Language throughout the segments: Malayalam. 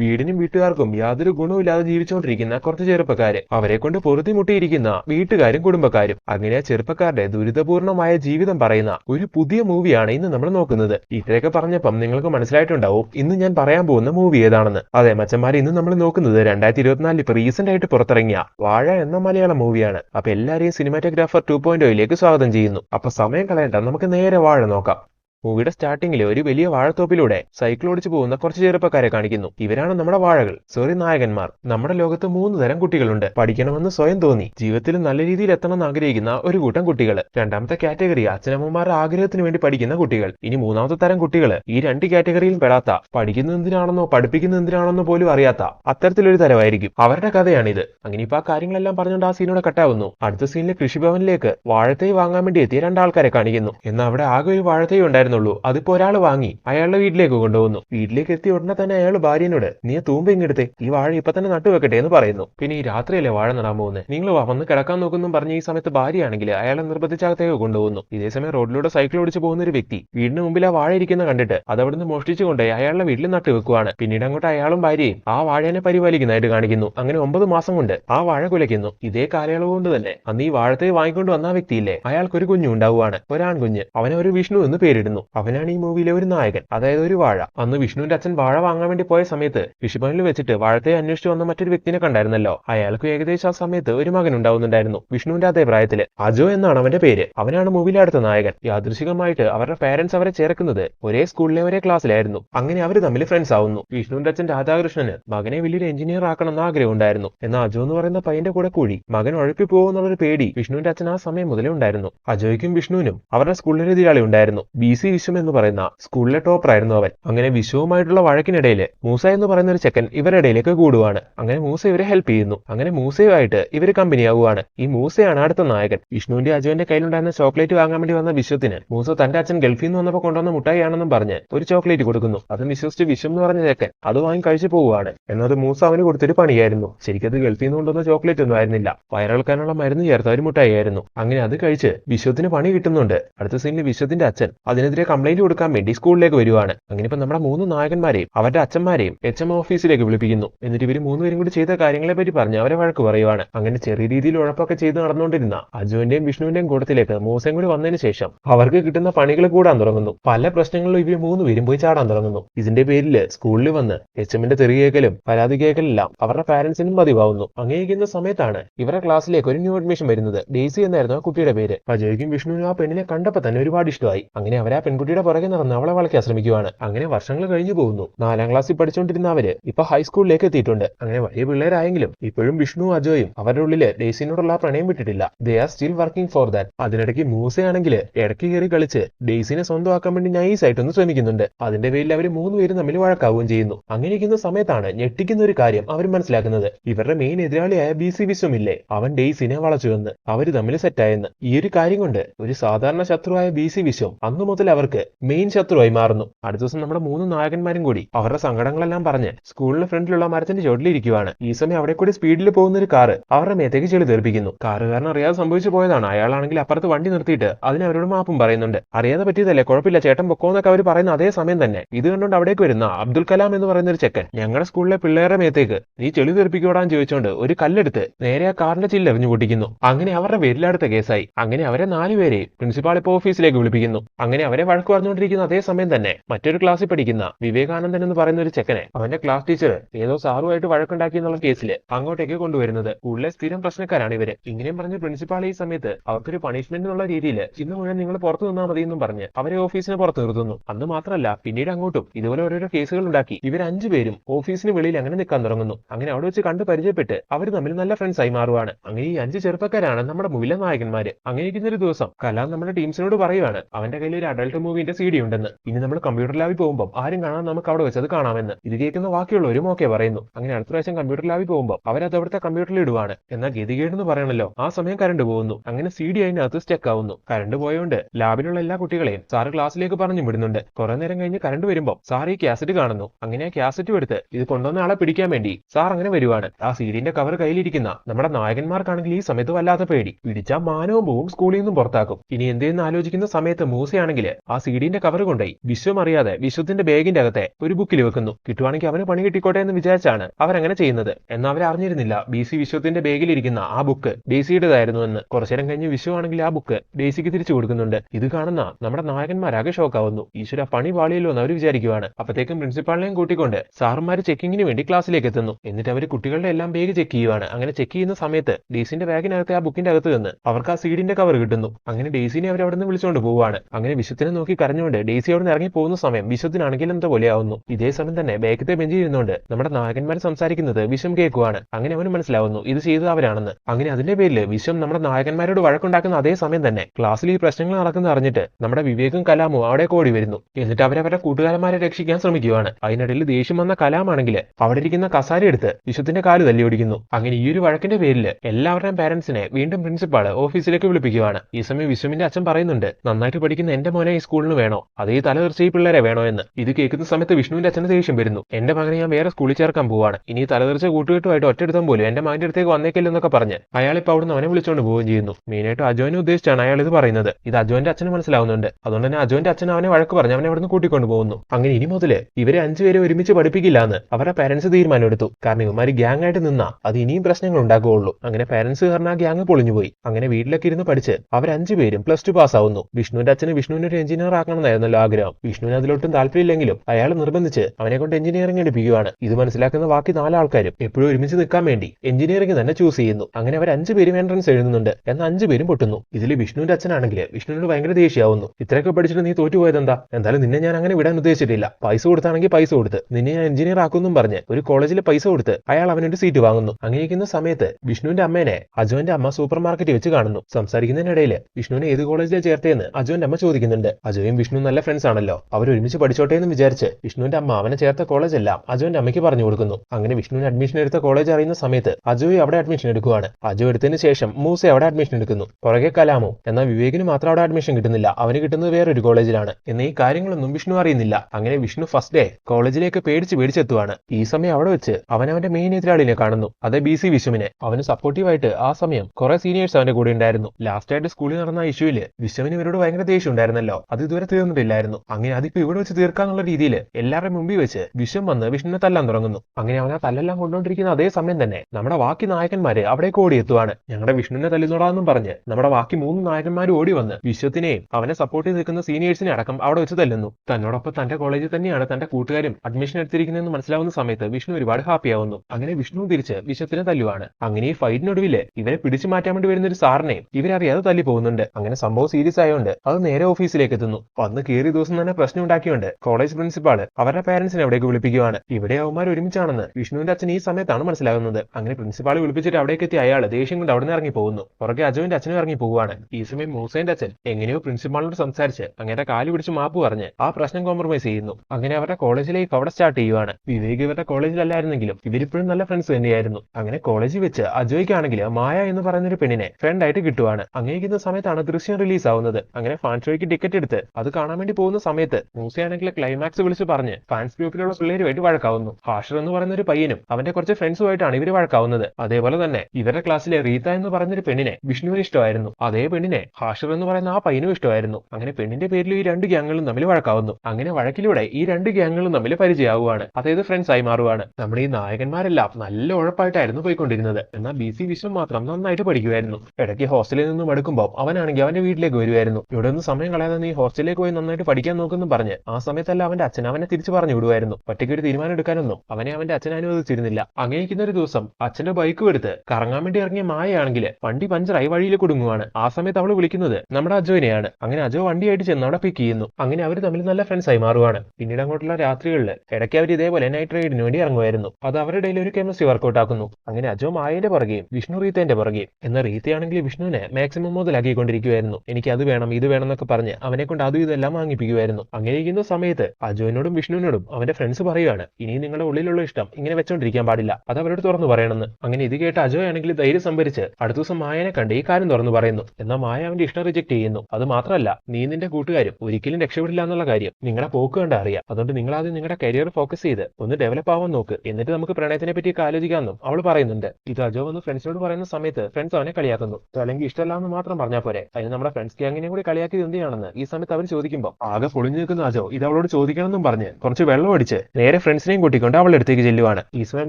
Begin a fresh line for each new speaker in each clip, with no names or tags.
വീടിനും വീട്ടുകാർക്കും യാതൊരു ഗുണവുമില്ലാതെ ജീവിച്ചുകൊണ്ടിരിക്കുന്ന കുറച്ച് ചെറുപ്പക്കാര് അവരെ കൊണ്ട് പൊറുതിമുട്ടിയിരിക്കുന്ന വീട്ടുകാരും കുടുംബക്കാരും. അങ്ങനെ ചെറുപ്പക്കാരുടെ ദുരിതപൂർണമായ ജീവിതം പറയുന്ന ഒരു പുതിയ മൂവിയാണ് ഇന്ന് നമ്മൾ നോക്കുന്നത്. ഇത്രയൊക്കെ പറഞ്ഞപ്പം നിങ്ങൾക്ക് മനസ്സിലായിട്ടുണ്ടാവും ഇന്ന് ഞാൻ പറയാൻ പോകുന്ന മൂവി ഏതാണെന്ന്. അതെ മച്ചന്മാരെ ഇന്ന് നമ്മൾ നോക്കുന്നത് രണ്ടായിരത്തി ഇരുപത്തിനാലിൽ ഇപ്പൊ റീസെന്റ് ആയിട്ട് പുറത്തിറങ്ങിയ വാഴ എന്ന മലയാള മൂവിയാണ്. അപ്പൊ എല്ലാരെയും സിനിമാറ്റോഗ്രാഫർ ടു പോയിന്റ് സ്വാഗതം ചെയ്യുന്നു. അപ്പൊ സമയം കളയണ്ട നമുക്ക് നേരെ വാഴ നോക്കാം. മൂവിയുടെ സ്റ്റാർട്ടിങ്ങിൽ ഒരു വലിയ വാഴത്തോപ്പിലൂടെ സൈക്കിൾ ഓടിച്ചു പോകുന്ന കുറച്ച് ചെറുപ്പക്കാരെ കാണിക്കുന്നു. ഇവരാണ് നമ്മുടെ വാഴകൾ. സോറി നായകന്മാർ. നമ്മുടെ ലോകത്ത് മൂന്ന് തരം കുട്ടികളുണ്ട്. പഠിക്കണമെന്ന് സ്വയം തോന്നി. ജീവിതത്തിൽ നല്ല രീതിയിൽ എത്തണമെന്ന് ആഗ്രഹിക്കുന്ന ഒരു കൂട്ടം കുട്ടികൾ രണ്ടാമത്തെ കാറ്റഗറി അച്ഛനമ്മമാരുടെ ആഗ്രഹത്തിന് വേണ്ടി പഠിക്കുന്ന കുട്ടികൾ. ഇനി മൂന്നാമത്തെ തരം കുട്ടികൾ ഈ രണ്ട് കാറ്റഗറിയിൽ പെടാത്ത പഠിക്കുന്ന എന്തിനാണെന്നോ പഠിപ്പിക്കുന്ന എന്തിനാണെന്നോ പോലും അറിയാത്ത അത്തരത്തിലൊരു തരമായിരിക്കും. അവരുടെ കഥയാണിത്. അങ്ങനെ ഇപ്പൊ ആ കാര്യങ്ങളെല്ലാം പറഞ്ഞുകൊണ്ട് ആ സീനോടെ കട്ടാവുന്നു. അടുത്ത സീനിലെ കൃഷിഭവനിലേക്ക് വാഴത്തൈ വാങ്ങാൻ വേണ്ടി എത്തിയ രണ്ടാൾക്കാരെ കാണിക്കുന്നു. എന്നാൽ അവിടെ ആകെ ഒരു വാഴത്തൈ ഉണ്ടായിരുന്നുള്ളൂ അതിപ്പോ ഒരാൾ വാങ്ങി അയാളുടെ വീട്ടിലേക്ക് കൊണ്ടുപോകുന്നു വീട്ടിലേക്ക് എത്തിയ ഉടനെ തന്നെ അയാൾ ഭാര്യനോട് നീ തൂമ്പ ഇങ്ങെടുത്തേ ഈ വാഴ ഇപ്പൊ തന്നെ നട്ടുവെക്കട്ടെ എന്ന് പറയുന്നു. പിന്നെ ഈ രാത്രിയല്ലേ വാഴ നടാൻ പോകുന്നത് നിങ്ങൾ വന്ന് കിടക്കാൻ നോക്കുന്നു പറഞ്ഞ ഈ സമയത്ത് ഭാര്യയാണെങ്കിൽ അയാളെ നിർബന്ധിച്ചകത്തേക്ക് കൊണ്ടുപോകുന്നു ഇതേസമയം റോഡിലൂടെ സൈക്കിൾ ഓടിച്ച് പോകുന്ന ഒരു വ്യക്തി വീടിന് മുമ്പിൽ ആ വാഴ ഇരിക്കുന്ന കണ്ടിട്ട് അത് അവിടുന്ന് മോഷ്ടിച്ചുകൊണ്ട് അയാളുടെ വീട്ടിൽ നട്ടു വെക്കുവാണ്. പിന്നീട് അങ്ങോട്ട് അയാളും ഭാര്യയും ആ വാഴനെ പരിപാലിക്കുന്നതായിട്ട് കാണിക്കുന്നു. അങ്ങനെ ഒമ്പത് മാസം കൊണ്ട് ആ വാഴ കുലയ്ക്കുന്നു. ഇതേ കാലയളവ് കൊണ്ട് തന്നെ അന്ന് ഈ വാഴത്തെ വാങ്ങിക്കൊണ്ട് വന്ന വ്യക്തിയില്ലേ? അയാൾക്കൊരു കുഞ്ഞു ഉണ്ടാവുകയാണ് ഒരാൺകുഞ്ഞ്. അവനെ ഒരു വിഷ്ണു എന്ന് പേരിടുന്നു. അവനാണ് ഈ മൂവിയിലെ ഒരു നായകൻ. അതായത് ഒരു വാഴ. അന്ന് വിഷ്ണുവിന്റെ അച്ഛൻ വാഴ വാങ്ങാൻ വേണ്ടി പോയ സമയത്ത് കൃഷിഭവനിൽ വെച്ചിട്ട് വാഴത്തെ അന്വേഷിച്ചു വന്ന മറ്റൊരു വ്യക്തിനെ കണ്ടായിരുന്നല്ലോ. അയാൾക്ക് ഏകദേശം ആ സമയത്ത് ഒരു മകൻ ഉണ്ടാവുന്നുണ്ടായിരുന്നു വിഷ്ണുവിന്റെ അതേ പ്രായത്തിൽ അജോ എന്നാണ് അവന്റെ പേര്. അവനാണ് മൂവിയിലെ അടുത്ത നായകൻ. യാദൃശികമായിട്ട് അവരുടെ പേരൻസ് അവരെ ചേർക്കുന്നത് ഒരേ സ്കൂളിലെ ഒരേ ക്ലാസ്സിലായിരുന്നു അങ്ങനെ അവർ തമ്മിൽ ഫ്രണ്ട്സ് ആവുന്നു. വിഷ്ണുവിന്റെ അച്ഛൻ രാധാകൃഷ്ണന് മകനെ വലിയൊരു എഞ്ചിനീയർ ആക്കണം എന്ന ആഗ്രഹം ഉണ്ടായിരുന്നു. എന്നാൽ അജോ എന്ന് പറയുന്ന പയ്യന്റെ കൂടെ കൂടി മകൻ ഉഴപ്പി പോകുന്നുള്ളൊരു പേടി വിഷ്ണുവിന്റെ അച്ഛൻ ആ സമയം മുതലേ ഉണ്ടായിരുന്നു. അജോയ്ക്കും വിഷ്ണുവിനും അവരുടെ സ്കൂളിലെ എതിരാളി ഉണ്ടായിരുന്നു. ബി സി വിശ്വം എന്ന് പറയുന്ന സ്കൂളിലെ ടോപ്പർ ആയിരുന്നു അവൻ. അങ്ങനെ വിശ്വവുമായിട്ടുള്ള വഴക്കിനിടയിൽ മൂസ എന്ന് പറയുന്ന ഒരു ചെക്കൻ ഇവരുടെ ഇടയിലേക്ക് കൂടുവാണ്. അങ്ങനെ മൂസ ഇവരെ ഹെൽപ്പ് ചെയ്യുന്നു. അങ്ങനെ മൂസയുമായിട്ട് ഇവർ കമ്പനിയാവുകയാണ് ഈ മൂസയാണ് അടുത്ത നായകൻ. വിഷ്ണുവിന്റെ അജുവിന്റെ കയ്യിലുണ്ടായിരുന്ന ചോക്ലേറ്റ് വാങ്ങാൻ വേണ്ടി വന്ന വിശ്വത്തിന് മൂസ തന്റെ അച്ഛൻ ഗൾഫിൽ നിന്ന് വന്നപ്പോൾ കൊണ്ടുവന്ന മുട്ടായിയാണെന്നും പറഞ്ഞ് ഒരു ചോക്ലേറ്റ് കൊടുക്കുന്നു. അത് വിശ്വസിച്ച് വിശ്വം എന്ന് പറഞ്ഞ ചെക്കൻ അത് വാങ്ങി കഴിച്ചു പോവുകയാണ് എന്നത് മൂസ അവന് കൊടുത്തൊരു പണിയായിരുന്നു. ശരിക്കും അത് ഗൾഫിൽ നിന്ന് കൊണ്ടുവന്ന ചോക്ലേറ്റ് ഒന്നും ആയിരുന്നില്ല. വയറിളക്കാനുള്ള മരുന്ന് ചേർത്ത ഒരു മുട്ടായിയായിരുന്നു. അങ്ങനെ അത് കഴിച്ച് വിശ്വത്തിന് പണി കിട്ടുന്നുണ്ട്. അടുത്ത സീനിൽ വിശ്വത്തിന്റെ അച്ഛൻ അതിനെതിരെ കംപ്ലൈന്റ് കൊടുക്കാൻ വേണ്ടി സ്കൂളിലേക്ക് വരുവാണ്. അങ്ങനെ ഇപ്പൊ നമ്മുടെ മൂന്ന് നായകന്മാരെയും അവരുടെ അച്ഛന്മാരെയും എച്ച് എം ഓഫീസിലേക്ക് വിളിപ്പിക്കുന്നു എന്നിട്ട് ഇവർ മൂന്നുപേരും കൂടി ചെയ്ത കാര്യങ്ങളെ പറ്റി പറഞ്ഞ് അവരെ വഴക്ക് പറയുവാണ്. അങ്ങനെ ചെറിയ രീതിയിൽ ഉഴപ്പൊക്കെ ചെയ്ത് നടന്നുകൊണ്ടിരുന്ന അജുവിന്റെയും വിഷ്ണുവിന്റെയും കൂട്ടത്തിലേക്ക് മൂസയും കൂടി വന്നതിന് ശേഷം അവർക്ക് കിട്ടുന്ന പണികൾ കൂടാൻ തുടങ്ങുന്നു. പല പ്രശ്നങ്ങളിലും ഇവർ മൂന്നുപേരും പോയി ചാടാൻ തുടങ്ങുന്നു. ഇതിന്റെ പേരിൽ സ്കൂളിൽ വന്ന് എച്ച് എമ്മിന്റെ തെറി കേൾക്കലും പരാതി കേൾക്കലെല്ലാം അവരുടെ പാരന്റ്സിനും പതിവാകുന്നു അങ്ങനെയിരിക്കുന്ന സമയത്താണ് ഇവരുടെ ക്ലാസ്സിലേക്ക് ഒരു ന്യൂ അഡ്മിഷൻ വരുന്നത്. ഡേസി എന്നായിരുന്നു ആ കുട്ടിയുടെ പേര്. അജയ്ക്കും വിഷ്ണുവിനും ആ പെണ്ണിനെ കണ്ടപ്പോൾ തന്നെ ഒരുപാട് ഇഷ്ടമായി. അങ്ങനെ അവരെ പെൺകുട്ടിയുടെ പുറകെ നടന്ന് അവളെ വളയ്ക്കാൻ ശ്രമിക്കുവാണ്. അങ്ങനെ വർഷങ്ങൾ കഴിഞ്ഞു പോകുന്നു. നാലാം ക്ലാസ്സിൽ പഠിച്ചുകൊണ്ടിരുന്ന അവർ ഇപ്പൊ ഹൈസ്കൂളിലേക്ക് എത്തിയിട്ടുണ്ട്. അങ്ങനെ വലിയ പിള്ളേരായെങ്കിലും ഇപ്പോഴും വിഷ്ണു അജോയും അവരുടെ ഉള്ളിൽ ഡേസിനോടുള്ള പ്രണയം വിട്ടിട്ടില്ല. They are still working for that അതിനിടയ്ക്ക് മൂസയാണെങ്കിൽ ഇടയ്ക്ക് കയറി കളിച്ച് ഡേസിനെ സ്വന്തമാക്കാൻ വേണ്ടി നൈസ് ആയിട്ടൊന്ന് ശ്രമിക്കുന്നുണ്ട്. അതിന്റെ പേരിൽ അവർ മൂന്നുപേരും തമ്മിൽ വഴക്കാവുകയും ചെയ്യുന്നു. അങ്ങനെ ഇരിക്കുന്ന സമയത്താണ് ഞെട്ടിക്കുന്ന ഒരു കാര്യം അവർ മനസ്സിലാക്കുന്നത്. ഇവരുടെ മെയിൻ എതിരാളിയായ ബി സി വിശ്വമില്ലേ? അവൻ ഡേസിനെ വളച്ചു വന്ന് അവർ തമ്മിൽ സെറ്റായെന്ന് ഈ ഒരു കാര്യം കൊണ്ട് ഒരു സാധാരണ ശത്രുവായ ബി സി വിശ്വം അന്നു മുതൽ അവർക്ക് മെയിൻ ശത്രുവായി മാറുന്നു. അടുത്ത ദിവസം നമ്മുടെ മൂന്ന് നായകന്മാരും കൂടി അവരുടെ സങ്കടങ്ങളെല്ലാം പറഞ്ഞ് സ്കൂളിന് ഫ്രണ്ടിലുള്ള മരത്തിന്റെ ചുവട്ടിലിരിക്കുവാണ്. ഈ സമയം അവിടെ കൂടി സ്പീഡിൽ പോകുന്ന ഒരു കാറ് അവരുടെ മേത്തേക്ക് ചെളി തെറിപ്പിക്കുന്നു. കാറുകാരൻ അറിയാതെ സംഭവിച്ചു പോയതാണ്. അയാളാണെങ്കിൽ അപ്പുറത്ത് വണ്ടി നിർത്തിയിട്ട് അതിന് അവരോട് മാപ്പും പറയുന്നുണ്ട്. അറിയാതെ പറ്റിയതല്ലേ? കുഴപ്പമില്ല. ചേട്ടൻ പൊക്കോന്നൊക്കെ അവർ പറയുന്ന അതേ സമയം തന്നെ. ഇത് കണ്ടുകൊണ്ട് അവിടേക്ക് വരുന്ന അബ്ദുൽ കലാം എന്ന് പറയുന്ന ഒരു ചെക്കൻ ഞങ്ങളുടെ സ്കൂളിലെ പിള്ളേരുടെ മേത്തേക്ക് നീ ചെളി തെറിപ്പിക്കോടാൻ ചോദിച്ചുകൊണ്ട് ഒരു കല്ലെടുത്ത് നേരെ ആ കാറിന്റെ ചില്ലെറിഞ്ഞു പൊട്ടിക്കുന്നു. അങ്ങനെ അവരുടെ പേരിലടുത്ത കേസായി. അങ്ങനെ അവരെ നാലുപേരെയും പ്രിൻസിപ്പാൾ ഇപ്പോൾ ഓഫീസിലേക്ക് വിളിപ്പിക്കുന്നു. അങ്ങനെ അവരെ വഴക്ക് പറഞ്ഞുകൊണ്ടിരിക്കുന്ന അതേ സമയം തന്നെ മറ്റൊരു ക്ലാസ്സിൽ പഠിക്കുന്ന വിവേകാനന്ദൻ എന്ന് പറയുന്ന ഒരു ചെക്കനെ അവന്റെ ക്ലാസ് ടീച്ചർ ഏതോ സാറുമായിട്ട് വഴക്കുണ്ടാക്കി എന്നുള്ള കേസിൽ അങ്ങോട്ടേക്ക് കൊണ്ടുവരുന്നത്. സ്കൂളിലെ സ്ഥിരം പ്രശ്നക്കാരാണ് ഇവർ. ഇങ്ങനെയും പറഞ്ഞ് പ്രിൻസിപ്പാൾ ഈ സമയത്ത് അവർക്കൊരു പണിഷ്മെന്റ് എന്നുള്ള രീതിയിൽ ഇന്ന് മുഴുവൻ നിങ്ങൾ പുറത്തു നിന്നാൽ മതി എന്നും പറഞ്ഞ് അവരെ ഓഫീസിന് പുറത്ത് നിർത്തുന്നു. അന്ന് മാത്രമല്ല പിന്നീട് അങ്ങോട്ടും ഇതുപോലെ ഓരോരോ കേസുകൾ ഉണ്ടാക്കി. ഇവർ അഞ്ചുപേരും ഓഫീസിന് വെളിയിൽ അങ്ങനെ നിൽക്കാൻ തുടങ്ങുന്നു. അങ്ങനെ അവിടെ വെച്ച് കണ്ട് പരിചയപ്പെട്ട് അവർ തമ്മിൽ നല്ല ഫ്രണ്ട്സ് ആയി മാറുവാണ്. അങ്ങനെ ഈ അഞ്ച് ചെറുപ്പക്കാരാണ് നമ്മുടെ മുവിലെ നായകന്മാര്. അങ്ങനെ ഇരിക്കുന്ന ഒരു ദിവസം കലാം നമ്മുടെ ടീംസിനോട് പറയുവാണ്. അവന്റെ കയ്യിൽ ഒരു അഡൾട്ട് മൂവിന്റെ സി ഡി ഉണ്ടെന്ന്. ഇനി നമ്മൾ കമ്പ്യൂട്ടർ ലാബിൽ പോകുമ്പോൾ ആരും കാണാൻ നമുക്ക് അവിടെ വെച്ചത് കാണാമെന്ന്. ഇത് കേൾക്കുന്ന ബാക്കിയുള്ളവരും ഓക്കെ പറയുന്നു. അങ്ങനെ അടുത്ത പ്രാവശ്യം കമ്പ്യൂട്ടർ ലാബിൽ പോകുമ്പോൾ അവരത് അവിടുത്തെ കമ്പ്യൂട്ടറിൽ ഇടുവാണ്. എന്നാൽ ഗതികേടെന്ന് പറയണല്ലോ ആ സമയം കറണ്ട് പോകുന്നു. അങ്ങനെ സി ഡി അതിനകത്ത് സ്റ്റെക്ക് ആവുന്നു. കറണ്ട് പോയോണ്ട് ലാബിലുള്ള എല്ലാ കുട്ടികളെയും സാറ് ക്ലാസ്സിലേക്ക് പറഞ്ഞു വിടുന്നുണ്ട്. കുറെ നേരം കഴിഞ്ഞ് കറണ്ട് വരുമ്പോൾ സാർ ഈ കാസറ്റ് കാണുന്നു. അങ്ങനെ കാസറ്റും എടുത്ത് ഇത് കൊണ്ടുവന്ന ആളെ പിടിക്കാൻ വേണ്ടി സാർ അങ്ങനെ വരുവാണ്. ആ സീഡിന്റെ കവർ കയ്യിലിരിക്കുന്ന നമ്മുടെ നായകന്മാർക്കാണെങ്കിൽ ഈ സമയത്ത് വല്ലാത്ത പേടി. പിടിച്ചാൽ മാനവും പോവും സ്കൂളിൽ നിന്നും പുറത്താക്കും. ഇനി എന്തെന്ന് ആലോചിക്കുന്ന സമയത്ത് മൂസയാണെങ്കിൽ ആ സി ഡിന്റെ കവർ കൊണ്ടുപോയി. വിശ്വം അറിയാതെ വിശ്വത്തിന്റെ ബാഗിന്റെ അകത്തെ ഒരു ബുക്കിൽ വെക്കുന്നു. കിട്ടുവാണെങ്കിൽ അവന് പണി കിട്ടിക്കോട്ടെ എന്ന് വിചാരിച്ചാണ് അവരങ്ങനെ ചെയ്യുന്നത്. എന്നാൽ അവർ അറിഞ്ഞിരുന്നില്ല ബി സി വിശ്വത്തിന്റെ ബാഗിലിരിക്കുന്ന ആ ബുക്ക് ഡേസിയുടേതായിരുന്നു എന്ന്. കുറച്ചേരം കഴിഞ്ഞ് വിശ്വമാണെങ്കിൽ ആ ബുക്ക് ഡേസിക്ക് തിരിച്ചു കൊടുക്കുന്നുണ്ട്. ഇത് കാണുന്ന നമ്മുടെ നായകന്മാരാകെ ഷോക്കാവുന്നു ഈശ്വര പണി പാളിയല്ലോ എന്ന് അവർ വിചാരിക്കുവാണ്. അപ്പത്തേക്കും പ്രിൻസിപ്പാളിനെയും കൂട്ടിക്കൊണ്ട് സാറുമാർ ചെക്കിങ്ങിന് വേണ്ടി ക്ലാസ്സിലേക്ക് എത്തുന്നു. എന്നിട്ട് അവർ കുട്ടികളുടെ എല്ലാം ബാഗ് ചെക്ക് ചെയ്യുവാണ്. അങ്ങനെ ചെക്ക് ചെയ്യുന്ന സമയത്ത് ഡേസിന്റെ ബാഗിനകത്ത് ആ ബുക്കിന്റെ അകത്ത് നിന്ന് അവർക്ക് ആ സീഡിന്റെ കവർ കിട്ടുന്നു. അങ്ങനെ ഡേസിനെ അവർ അവിടെ നിന്ന് വിളിച്ചുകൊണ്ട് പോവുകയാണ് അങ്ങനെ വിശ്വത്തിനെ നോക്കി കരഞ്ഞുകൊണ്ട് ഡേസി അവിടെ ഇറങ്ങി പോകുന്ന സമയം വിശ്വത്തിനാണെങ്കിൽ എന്താ പോലെയാവുന്നു. ഇതേ സമയം തന്നെ ബേക്കത്തെ ബെഞ്ചിൽ ഇരുന്നുകൊണ്ട് നമ്മുടെ നായകന്മാർ സംസാരിക്കുന്നത് വിശ്വം കേൾക്കുവാണ്. അങ്ങനെ അവന് മനസ്സിലാവുന്നു ഇത് ചെയ്തത് അവരാണെന്ന്. അങ്ങനെ അതിന്റെ പേരിൽ വിശ്വം നമ്മുടെ നായകന്മാരോട് വഴക്കുണ്ടാക്കുന്ന അതേ സമയം തന്നെ ക്ലാസ്സിൽ ഈ പ്രശ്നങ്ങൾ നടക്കുന്ന അറിഞ്ഞിട്ട് നമ്മുടെ വിവേകും കലാമും അവിടെ ഓടി വരുന്നു. എന്നിട്ട് അവരവരുടെ കൂട്ടുകാരന്മാരെ രക്ഷിക്കാൻ ശ്രമിക്കുകയാണ്. അതിനിടയിൽ ദേഷ്യം വന്ന കലാമാണെങ്കിൽ അവിടെ ഇരിക്കുന്ന കസാര എടുത്ത് വിശ്വത്തിന്റെ കാൽ തല്ലി ഓടിക്കുന്നു. അങ്ങനെ ഈ ഒരു വഴക്കിന്റെ പേരിൽ എല്ലാവരുടെയും പാരന്റ്സിനെ വീണ്ടും പ്രിൻസിപ്പാൾ ഓഫീസിലേക്ക് വിളിപ്പിക്കുകയാണ് ഈ സമയം വിശ്വമിന്റെ അച്ഛൻ പറയുന്നുണ്ട് നന്നായിട്ട് പഠിക്കുന്ന എന്റെ മോനെ ഈ സ്കൂളിന് വേണോ? അതേ തല ഈ പിള്ളേരെ വേണോ എന്ന്. ഇത് കേൾക്കുന്ന സമയത്ത് വിഷ്ണുവിന്റെ അച്ഛന് ദേഷ്യം വരുന്നു. എന്റെ മകനെ ഞാൻ വേറെ സ്കൂളിൽ ചേർക്കാൻ പോവാണ്. ഇനി തലതിർച്ച കൂട്ടുകെട്ടുമായിട്ട് ഒറ്റയെടുത്താൻ പോലും എന്റെ മകന്റെ അടുത്തേക്ക് വന്നേക്കില്ലെന്നൊക്കെ പറഞ്ഞ് അയാൾ ഇപ്പൊ അവിടുന്ന് അവനെ വിളിച്ചുകൊണ്ട് പോവുകയും ചെയ്യുന്നു. മെയിനായിട്ട് അജോനെ ഉദ്ദേശിച്ചാണ് അയാൾ ഇത് പറയുന്നത്. ഇത് അജോന്റെ അച്ഛന് മനസ്സിലാവുന്നുണ്ട്. അതുകൊണ്ട് തന്നെ അജോന്റെ അച്ഛൻ അവനെ വഴക്ക് പറഞ്ഞ് അവനെ അവിടുന്ന് കൂട്ടിക്കൊണ്ട് പോകുന്നു. അങ്ങനെ ഇനി മുതൽ ഇവരെ അഞ്ചുപേരെ ഒരുമിച്ച് പഠിപ്പിക്കില്ല എന്ന് അവരെ പാരന്റ്സ് തീരുമാനമെടുത്തു. കാരണം ഇവന്മാര് ഗ്യാങ് ആയിട്ട് നിന്നാ അത് ഇനിയും പ്രശ്നങ്ങൾ ഉണ്ടാക്കുകയുള്ളൂ. അങ്ങനെ പാരന്റ്സ് കാരണം ആ ഗ്യാങ് പൊളിഞ്ഞുപോയി. അങ്ങനെ വീട്ടിലൊക്കെ ഇരുന്ന് പഠിച്ച് അവർ അഞ്ചുപേരും പ്ലസ് ടു പാസ് ആവുന്നു. വിഷ്ണുവിന്റെ അച്ഛന് വിഷ്ണുവിന് ഒരു എഞ്ചിനീയർ ആക്കണമെന്നായിരുന്നല്ലോ ആഗ്രഹം. വിഷ്ണുവിന് അതിലൊട്ടും താല്പര്യമില്ലെങ്കിലും അയാൾ നിർബന്ധിച്ച് അവനെ കൊണ്ട് എഞ്ചിനീയറിംഗ് എടുപ്പിക്കുകയാണ്. ഇത് മനസ്സിലാക്കുന്ന ബാക്കി നാലാൾക്കാരും എപ്പോഴും ഒരുമിച്ച് നിൽക്കാൻ വേണ്ടി എഞ്ചിനീയറിംഗ് തന്നെ ചൂസ് ചെയ്യുന്നു. അങ്ങനെ അവർ അഞ്ചുപേരും എൻട്രൻസ് എഴുതുന്നുണ്ട്. എന്നാൽ അഞ്ചുപേരും പൊട്ടുന്നു. ഇതിൽ വിഷ്ണുവിന്റെ അച്ഛനാണെങ്കിൽ വിഷ്ണുവിനോട് ഭയങ്കര ദേഷ്യമാവുന്നു. ഇത്രയൊക്കെ പഠിച്ചിട്ട് നീ തോറ്റുപോയത് എന്താ എന്തായാലും നിന്നെ ഞാൻ അങ്ങനെ വിടാൻ ഉദ്ദേശിച്ചിട്ടില്ല. പൈസ കൊടുത്താണെങ്കിൽ പൈസ കൊടുത്ത്. നിന്നെ ഞാൻ എഞ്ചിനീയർ ആക്കുമെന്നും പറഞ്ഞ് ഒരു കോളേജിൽ പൈസ കൊടുത്ത് അയാൾ അവനൊരു സീറ്റ് വാങ്ങുന്നു. അങ്ങനെ ഇരിക്കുന്ന സമയത്ത് വിഷ്ണുവിന്റെ അമ്മേനെ അജോന്റെ അമ്മ സൂപ്പർ മാർക്കറ്റിൽ വെച്ച് കാണുന്നു. സംസാരിക്കുന്നതിനിടയിൽ വിഷ്ണുവിനെ ഏത് കോളേജിലെ ചേർത്തേന്ന് അജോന്റെ അമ്മ ചോദിക്കുന്നുണ്ട്. അജോയും വിഷ്ണു നല്ല ഫ്രണ്ട്സ് ആണല്ലോ. അവർ ഒരുമിച്ച് പഠിച്ചോട്ടെ എന്ന് വിചാരിച്ച് വിഷ്ണുവിന്റെ അമ്മ അവനെ ചേർത്ത കോളേജ് എല്ലാം അജുവിന്റെ അമ്മയ്ക്ക് പറഞ്ഞു കൊടുക്കുന്നു. അങ്ങനെ വിഷ്ണുവിന് അഡ്മിഷൻ എടുത്ത കോളേജ് അറിയുന്ന സമയത്ത് അജു അവിടെ അഡ്മിഷൻ എടുക്കുവാണ്. അജു എടുത്തതിന് ശേഷം മൂസ അവിടെ അഡ്മിഷൻ എടുക്കുന്നു. പുറകെ കലാമോ എന്നാൽ വിവേകിന് മാത്രം അവിടെ അഡ്മിഷൻ കിട്ടുന്നില്ല. അവന് കിട്ടുന്നത് വേറൊരു കോളേജിലാണ് എന്ന ഈ കാര്യങ്ങളൊന്നും വിഷ്ണു അറിയുന്നില്ല. അങ്ങനെ വിഷ്ണു ഫസ്റ്റ് ഡേ കോളേജിലേക്ക് പേടിച്ച് പേടിച്ചെത്തുവാണ്. ഈ സമയം അവിടെ വെച്ച് അവൻ അവന്റെ മെയിൻ എതിരാളിനെ കാണുന്നു. അതെ ബി സി വിശ്വമിനെ. അവന് സപ്പോർട്ടീവായിട്ട് ആ സമയം കുറെ സീനിയേഴ്സ് അവന്റെ കൂടെ ഉണ്ടായിരുന്നു. ലാസ്റ്റ് ആയിട്ട് സ്കൂളിൽ നടന്ന ഇഷ്യൂവിൽ വിശ്വമിന് ഇവരോട് ഭയങ്കര ദേഷ്യം ഉണ്ടായിരുന്നല്ലോ. അത് ഇതുവരെ തീർന്നിട്ടില്ലായിരുന്നു. അങ്ങനെ അതിപ്പോ ഇവിടെ വെച്ച് തീർക്കാന്നുള്ള രീതിയിൽ എല്ലാവരുടെയും മുമ്പിൽ വെച്ച് വിഷം വന്ന് വിഷ്ണുവിനെ തല്ലാൻ തുടങ്ങുന്നു. അങ്ങനെ അവൻ ആ തല്ലെല്ലാം കൊണ്ടുകൊണ്ടിരിക്കുന്ന അതേ സമയം തന്നെ നമ്മുടെ ബാക്കി നായകന്മാര് അവിടേക്ക് ഓടിയെത്തുവാണ്. ഞങ്ങളുടെ വിഷ്ണുവിനെ തല്ലുന്നോടാന്നും പറഞ്ഞ് നമ്മുടെ ബാക്കി മൂന്ന് നായകന്മാർ ഓടി വന്ന് വിശ്വത്തിനെയും അവനെ സപ്പോർട്ട് ചെയ്ത് നിൽക്കുന്ന സീനിയേഴ്സിനെ അടക്കം അവിടെ വെച്ച് തല്ലുന്നു. തന്നോടൊപ്പം തന്റെ കോളേജിൽ തന്നെയാണ് തന്റെ കൂട്ടുകാരും അഡ്മിഷൻ എടുത്തിരിക്കുന്നതെന്ന് മനസ്സിലാവുന്ന സമയത്ത് വിഷ്ണു ഒരുപാട് ഹാപ്പി ആവുന്നു. അങ്ങനെ വിഷ്ണു തിരിച്ച് വിശ്വത്തിനെ തല്ലുവാണ്. അങ്ങനെ ഈ ഫൈറ്റിനൊടുവിൽ ഇവരെ പിടിച്ചു മാറ്റാൻ വേണ്ടി വരുന്ന ഒരു സാറിനെ ഇവരറിയാതെ തല്ലി പോകുന്നുണ്ട് അങ്ങനെ സംഭവം സീരിയസ് ആയതുകൊണ്ട് അത് നേരെ ഓഫീസിലേക്ക് എത്തുന്നു. വന്ന് കയറിയ ദിവസം തന്നെ പ്രശ്നം ഉണ്ടാക്കിയുണ്ട് കോളേജ് പ്രിൻസിപ്പാൾ അവരുടെ പാരന്റ്സിനെ അവിടേക്ക് വിളിപ്പിക്കുവാണ്. ഇവിടെ അവന്മാർ ഒരുമിച്ചാണെന്ന് വിഷ്ണുവിന്റെ അച്ഛൻ ഈ സമയത്താണ് മനസ്സിലാകുന്നത്. അങ്ങനെ പ്രിൻസിപ്പാളെ വിളിപ്പിച്ചിട്ട് അവിടേക്ക് എത്തിയ അയാൾ ദേഷ്യം കൊണ്ട് അവിടെ നിന്ന് ഇറങ്ങി പോകുന്നു. പുറകെ അജുവിന്റെ അച്ഛനും ഇറങ്ങി പോവുകയാണ്. ഈ സമയം മൂസേന്റെ അച്ഛൻ എങ്ങനെയോ പ്രിൻസിപ്പാളിനോട് സംസാരിച്ച് അങ്ങനെ കാൽ പിടിച്ച് മാപ്പ് പറഞ്ഞ് ആ പ്രശ്നം കോംപ്രമൈസ് ചെയ്യുന്നു. അങ്ങനെ അവരുടെ കോളേജ് ലൈഫ് അവിടെ സ്റ്റാർട്ട് ചെയ്യുവാണ്. വിവേക് ഇവരുടെ കോളേജിലല്ലായിരുന്നെങ്കിലും ഇവരിപ്പോഴും നല്ല ഫ്രണ്ട്സ് തന്നെയായിരുന്നു. അങ്ങനെ കോളേജിൽ വെച്ച് അജോയ്ക്കാണെങ്കിൽ മായ എന്ന് പറയുന്ന ഒരു പെണ്ണിനെ ഫ്രണ്ട് ആയിട്ട് കിട്ടുവാണ്. അങ്ങേക്കുന്ന സമയത്താണ് ദൃശ്യം റിലീസ് ആവുന്നത്. അങ്ങനെ ഫാൻ ഷോയ്ക്ക് ടിക്കറ്റ് എടുത്ത്. അത് കാണാൻ വേണ്ടി പോകുന്ന സമയത്ത് മൂസയാണെങ്കിൽ ക്ലൈമാക്സ് വിളിച്ച് പറഞ്ഞ് ഫാൻസ് ഗ്രൂപ്പിലുള്ള പിള്ളേരുമായിട്ട് വഴക്കാവുന്നു. ഹാഷർ എന്ന് പറയുന്ന ഒരു പയ്യനും അവന്റെ കുറച്ച് ഫ്രണ്ട്സുമായിട്ടാണ് ഇവർ വഴക്കാവുന്നത്. അതേപോലെ തന്നെ ഇവരുടെ ക്ലാസ്സിലെ റീത എന്ന് പറയുന്ന ഒരു പെണ്ണിനെ വിഷ്ണുവിന് ഇഷ്ടമായിരുന്നു. അതേ പെണ്ണിനെ ഹാഷർ എന്ന് പറയുന്ന ആ പയ്യനും ഇഷ്ടമായിരുന്നു. അങ്ങനെ പെണ്ണിന്റെ പേരിൽ ഈ രണ്ട് ഗ്യാങ്ങുകളും തമ്മിൽ വഴക്കാവുന്നു. അങ്ങനെ വഴക്കിലൂടെ ഈ രണ്ട് ഗ്യാങ്ങുകളും തമ്മിൽ പരിചയമാവുകയാണ്. അതായത് ഫ്രണ്ട്സ് ആയി മാറുവാണ്. നമ്മുടെ ഈ നായകന്മാരെല്ലാം നല്ല ഉഴപ്പായിട്ടായിരുന്നു പോയിക്കൊണ്ടിരുന്നത്. എന്നാൽ ബി സി വിശ്വം മാത്രം നന്നായിട്ട് പഠിക്കുമായിരുന്നു ഇടയ്ക്ക് ഹോസ്റ്റലിൽ നിന്നും എടുക്കുമ്പോൾ അവനാണെങ്കിൽ അവന്റെ വീട്ടിലേക്ക് വരുമായിരുന്നു ഇവിടെ നിന്ന് സമയം കളയാതെ നീ ഹോസ്റ്റലിലേക്ക് പോയി നന്നായിട്ട് പഠിക്കാൻ നോക്കുന്നു പറഞ്ഞ്. ആ സമയത്തല്ല അവന്റെ അച്ഛൻ അവനെ തിരിച്ചു പറഞ്ഞു വിടുവായിരുന്നു ഒറ്റയ്ക്ക് ഒരു തീരുമാനം എടുക്കാനൊന്നും അവനെ അവന്റെ അച്ഛൻ അനുവദിച്ചിരുന്നില്ല. അങ്ങേക്കുന്ന ഒരു ദിവസം അച്ഛന്റെ ബൈക്ക് എടുത്ത് കറങ്ങാൻ വേണ്ടി ഇറങ്ങിയ മായയാണെങ്കിൽ വണ്ടി പഞ്ചറായി വഴിയിൽ കുടുങ്ങുവാണ്. ആ സമയത്ത് അവൾ വിളിക്കുന്നത് നമ്മുടെ അജോനെയാണ് അങ്ങനെ അജോ വണ്ടിയായിട്ട് ചെന്ന് അവിടെ പിക്ക് ചെയ്യുന്നു. അങ്ങനെ അവർ തമ്മിൽ നല്ല ഫ്രണ്ട്സ് ആയി മാറുവാണ്. പിന്നീട് അങ്ങോട്ടുള്ള രാത്രികളിൽ ഇടയ്ക്ക് അവർ ഇതേപോലെ നൈറ്റ് റൈഡിന് വേണ്ടി ഇറങ്ങുമായിരുന്നു. അത് അവരുടെ ഇടയിൽ ഒരു കെമിസ്ട്രി വർക്കൗട്ട് ആക്കുന്നു. അങ്ങനെ അജോ മായന്റെ പുറകെയും വിഷ്ണു റീത്തേന്റെ പുറകെയും. എന്ന റീത്തയാണെങ്കിൽ വിഷ്ണുവിനെ മാക്സിമം മുതലാക്കിക്കൊണ്ടിരിക്കുവായിരുന്നു. എനിക്ക് അത് വേണം ഇത് വേണം എന്നൊക്കെ പറഞ്ഞ് അവനെ കൊണ്ട് അതും ഇതെല്ലാം വാങ്ങിപ്പിക്കുമായിരുന്നു അങ്ങനെ ഇരിക്കുന്ന സമയത്ത് അജുവിനോടും വിഷ്ണുവിനോടും അവന്റെ ഫ്രണ്ട്സ് പറയുകയാണ് ഇനി നിങ്ങളുടെ ഉള്ളിലുള്ള ഇഷ്ടം ഇങ്ങനെ വെച്ചോണ്ടിരിക്കാൻ പാടില്ല. അത് അവരോട് തുറന്നു പറയണമെന്ന്. അങ്ങനെ ഇത് കേട്ട് അജോ ആണെങ്കിൽ ധൈര്യം സംഭരിച്ച് അടുത്ത ദിവസം മായനെ കണ്ട് ഈ കാര്യം തുറന്നു പറയുന്നു. എന്നാൽ മായ അവന്റെ ഇഷ്ടം റിജക്ട് ചെയ്യുന്നു. അത് മാത്രമല്ല നീ നിന്റെ കൂട്ടുകാരും ഒരിക്കലും രക്ഷപ്പെടില്ല എന്നുള്ള കാര്യം നിങ്ങളെ പോക്ക് കണ്ട് അറിയാം. അതുകൊണ്ട് നിങ്ങൾ ആദ്യം നിങ്ങളുടെ കരിയർ ഫോക്കസ് ചെയ്ത് ഒന്ന് ഡെവലപ്പ് ആവാൻ നോക്ക്. എന്നിട്ട് നമുക്ക് പ്രണയത്തിനെ പറ്റി ആലോചിക്കാമെന്നും അവൾ പറയുന്നുണ്ട്. ഇത് അജോ വന്ന് ഫ്രണ്ട്സിനോട് പറയുന്ന സമയത്ത് ഫ്രണ്ട്സ് അവനെ കളിയാക്കുന്നു. അല്ലെങ്കിൽ ഇഷ്ടമല്ല എന്ന് മാത്രം പറഞ്ഞാൽ പോരെ. അതിന് നമ്മുടെ ഫ്രണ്ട്സ് ഗ്യാങ്ങിനെ കൂടി കളിയാക്കിയത് എന്തിനാണെന്ന് ഈ സമയത്ത് അവർ ചോദിക്കുമ്പോൾ ആകെ പൊളിഞ്ഞു നിൽക്കുന്ന അജോ ഇത് അവളോട് ചോദിക്കണമെന്നും പറഞ്ഞ് കുറച്ച് വെള്ളം അടിച്ച് നേരെ ഫ്രണ്ട്സിനെയും കൂട്ടിക്കൊണ്ട് അവളുടെ അടുത്തേക്ക് ചെല്ലുവാണ്. ഈ സമയം